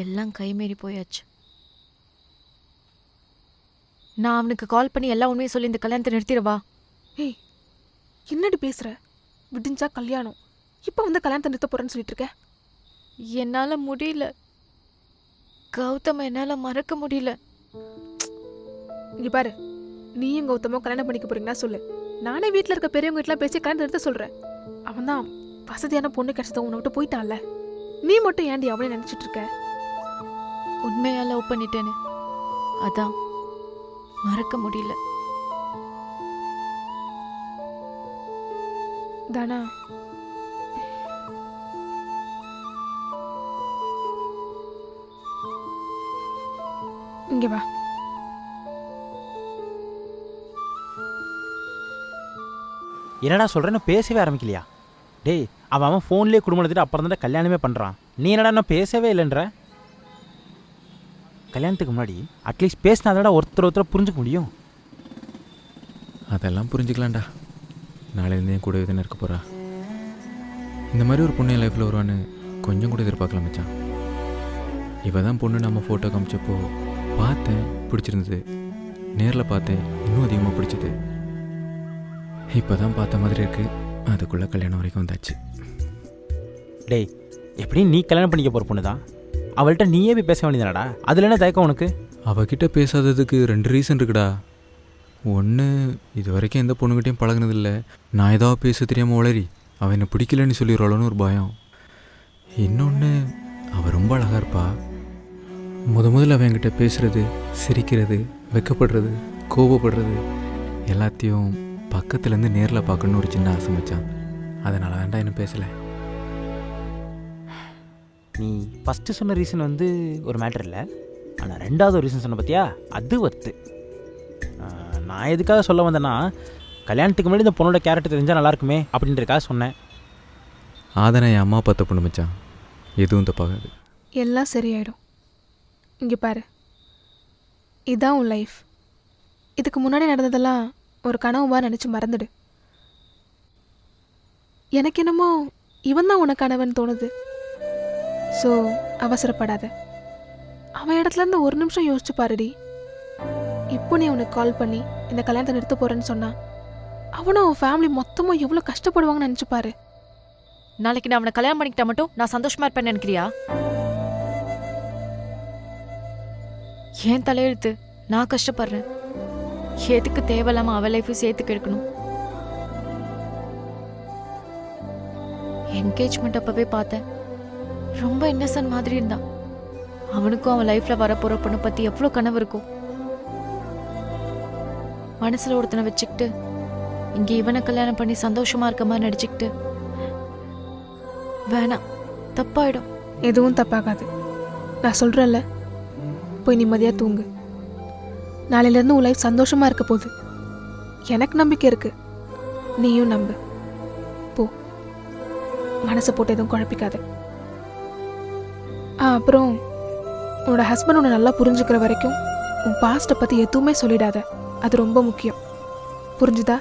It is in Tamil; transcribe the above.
எல்லாம் கைமீறி போயாச்சு. நான் அவனுக்கு கால் பண்ணி எல்லா உண்மையும் சொல்லி இந்த கல்யாணத்தை நிறுத்திடவா ஏய் என்னடி பேசுற? விடிஞ்சா கல்யாணம். இப்போ வந்து கல்யாணத்தை நிறுத்த போறேன்னு சொல்லிட்டு இருக்க என்னால முடியல. கௌதம் என்னால மறக்க முடியல. இங்க பாரு நீயும் கௌதமோ கல்யாணம் பண்ணிக்க போறீங்கன்னா சொல்லு. நானே வீட்ல இருக்க பெரியவங்க வீட்டுல பேசி கல்யாணத்தை நிறுத்த சொல்றேன். அவன் தான் வசதியான பொண்ணு கிடைச்சத உன்னை விட்டு போயிட்டான்ல. நீ மட்டும் ஏன்டி அவனே நினைச்சிட்டு இருக்க? உண்மையா லவ் பண்ணிட்டேன்னு. அதான். மறக்க முடியல. தானா? இங்க வா. என்னடா சொல்கிறேன்னு பேசவே ஆரம்பிக்கலையா? டேய் அவன் அவன் ஃபோன்லேயே குடும்பம் நடத்திட்டு அப்புறம் தான் கல்யாணமே பண்ணுறான் நீ என்னடா இன்னும் பேசவே இல்லைன்ற? கல்யாணத்துக்கு முன்னாடி அட்லீஸ்ட் பேசினா தானடா ஒருத்தர் ஒருத்தர் புரிஞ்சுக்க முடியும். அதெல்லாம் புரிஞ்சுக்கலாம்டா. நாளையிலேருந்து கூடவே தானே இருக்க போகிறா இந்த மாதிரி ஒரு பொண்ணு லைஃப்பில் வருவான்னு கொஞ்சம் கூட எதிர்பார்க்கல மச்சான். இவ தான் பொண்ணு நம்ம ஃபோட்டோ காமிச்சப்போ பார்த்தேன் பிடிச்சிருந்தது. நேரில் பார்த்தேன் இன்னும் அதிகமாக பிடிச்சது. இப்போ தான் பார்த்த மாதிரி இருக்கு. அதுக்குள்ளே கல்யாணம் வரைக்கும் வந்தாச்சு. டேய் எப்படியும் நீ கல்யாணம் பண்ணிக்க போகிற பொண்ணு தான் அவள்கிட்ட நீயே போய் பேச வேண்டியதானடா அதில் என்ன தயக்கம் உனக்கு? அவகிட்ட பேசாததுக்கு ரெண்டு ரீசன் இருக்குடா. ஒன்று இது வரைக்கும் எந்த பொண்ணுகிட்டையும் பழகினதில்லை. நான் ஏதாவது பேச தெரியாமல் உளறி அவன் என்னை பிடிக்கலன்னு சொல்லிடுறாளோன்னு ஒரு பயம். இன்னொன்று அவள் ரொம்ப அழகாக இருப்பா. முத முதல்ல அவன் என்கிட்ட பேசுறது சிரிக்கிறது வெக்கப்படுறது கோபப்படுறது எல்லாத்தையும் பக்கத்துலேருந்து நேரில் பார்க்கணுன்னு ஒரு சின்ன ஆசை மச்சான். அதனால் வேண்டாம் என்ன பேசலை. நீ ஃபஸ்ட்டு சொன்ன ரீசன் வந்து ஒரு மேட்டர் இல்லை. ஆனால் ரெண்டாவது ஒரு ரீசன் சொன்ன பார்த்தியா அது ஒத்து நான் எதுக்காக சொல்ல வந்தேன்னா கல்யாணத்துக்கு முன்னாடி இந்த பொண்ணோட கேரக்டர் தெரிஞ்சால் நல்லா இருக்குமே அப்படின்றதுக்காக சொன்னேன். ஆதனை என் அம்மா பார்த்த பொண்ணு மச்சான். எதுவும் தப்பாகாது. எல்லாம் சரியாயிடும். இங்க பாரு. இதான் உன் லைஃப் இதுக்கு முன்னாடி நடந்ததெல்லாம் ஒரு கனவுமா நினச்சி மறந்துடு. எனக்கு என்னமோ இவன் தான் உனக்கானவன் தோணுது. ஸோ அவசரப்படாத. அவன் இடத்துல இருந்து ஒரு நிமிஷம் யோசிச்சு பாருடி. இப்போ நீ அவனுக்கு கால் பண்ணி இந்த கல்யாணத்தை நிறுத்த போகிறேன்னு சொன்னான் அவனும் அவன் ஃபேமிலி மொத்தமும் எவ்வளோ கஷ்டப்படுவாங்கன்னு நினச்சிப்பாரு நாளைக்கு நான் அவனை கல்யாணம் பண்ணிக்கிட்டா மட்டும் நான் சந்தோஷமா இருப்பேன்னு நினைக்கிறியா? ஏன் தலையெழுத்து? நான் கஷ்டப்படுறேன். எதுக்கு தேவையில்லாம அவ லைஃபையும் சேர்த்து கெடுக்கணும்? என்கேஜ்மெண்ட் அப்பவே பார்த்தேன். ரொம்ப இன்னசென்ட் மாதிரி இருந்தான். அவனுக்கும் அவன் லைஃப்ல வரப்போற பொண்ணை பத்தி எவ்வளோ கனவு இருக்கும் மனசுல ஒருத்தனை வச்சுக்கிட்டு இங்க இவனை கல்யாணம் பண்ணி சந்தோஷமா இருக்க மாதிரி நடிச்சுக்கிட்டு வேணாம் தப்பாயிடும். எதுவும் தப்பாகாது. நான் சொல்கிறேன்ல போய் நிம்மதியாக தூங்கு. நாளையிலேருந்து உன் லைஃப் சந்தோஷமாக இருக்க போகுது. எனக்கு நம்பிக்கை இருக்கு. நீயும் நம்பு. போ. மனசை போட்டு எதுவும் குழப்பிக்காது. அப்புறம் உன்னோட ஹஸ்பண்ட் உன்னை நல்லா புரிஞ்சுக்கிற வரைக்கும் உன் பாஸ்ட்டை பற்றி எதுவுமே சொல்லிடாத. அது ரொம்ப முக்கியம். புரிஞ்சுதா?